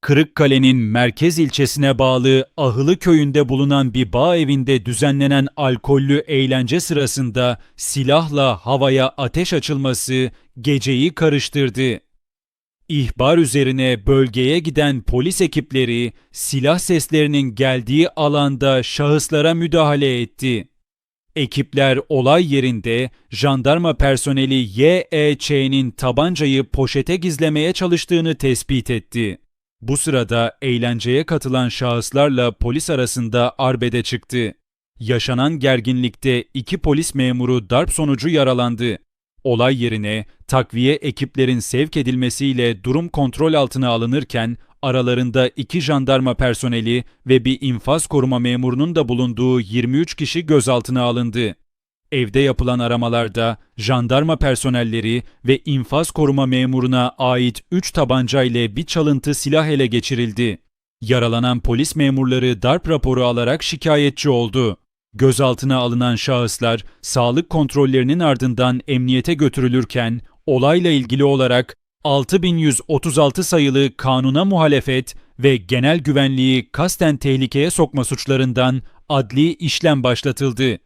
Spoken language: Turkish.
Kırıkkale'nin merkez ilçesine bağlı Ahılı köyünde bulunan bir bağ evinde düzenlenen alkollü eğlence sırasında silahla havaya ateş açılması geceyi karıştırdı. İhbar üzerine bölgeye giden polis ekipleri silah seslerinin geldiği alanda şahıslara müdahale etti. Ekipler olay yerinde jandarma personeli YEÇ'nin tabancayı poşete gizlemeye çalıştığını tespit etti. Bu sırada eğlenceye katılan şahıslarla polis arasında arbede çıktı. Yaşanan gerginlikte iki polis memuru darp sonucu yaralandı. Olay yerine takviye ekiplerin sevk edilmesiyle durum kontrol altına alınırken aralarında iki jandarma personeli ve bir infaz koruma memurunun da bulunduğu 23 kişi gözaltına alındı. Evde yapılan aramalarda jandarma personelleri ve infaz koruma memuruna ait 3 tabanca ile bir çalıntı silah ele geçirildi. Yaralanan polis memurları darp raporu alarak şikayetçi oldu. Gözaltına alınan şahıslar sağlık kontrollerinin ardından emniyete götürülürken olayla ilgili olarak 6136 sayılı kanuna muhalefet ve genel güvenliği kasten tehlikeye sokma suçlarından adli işlem başlatıldı.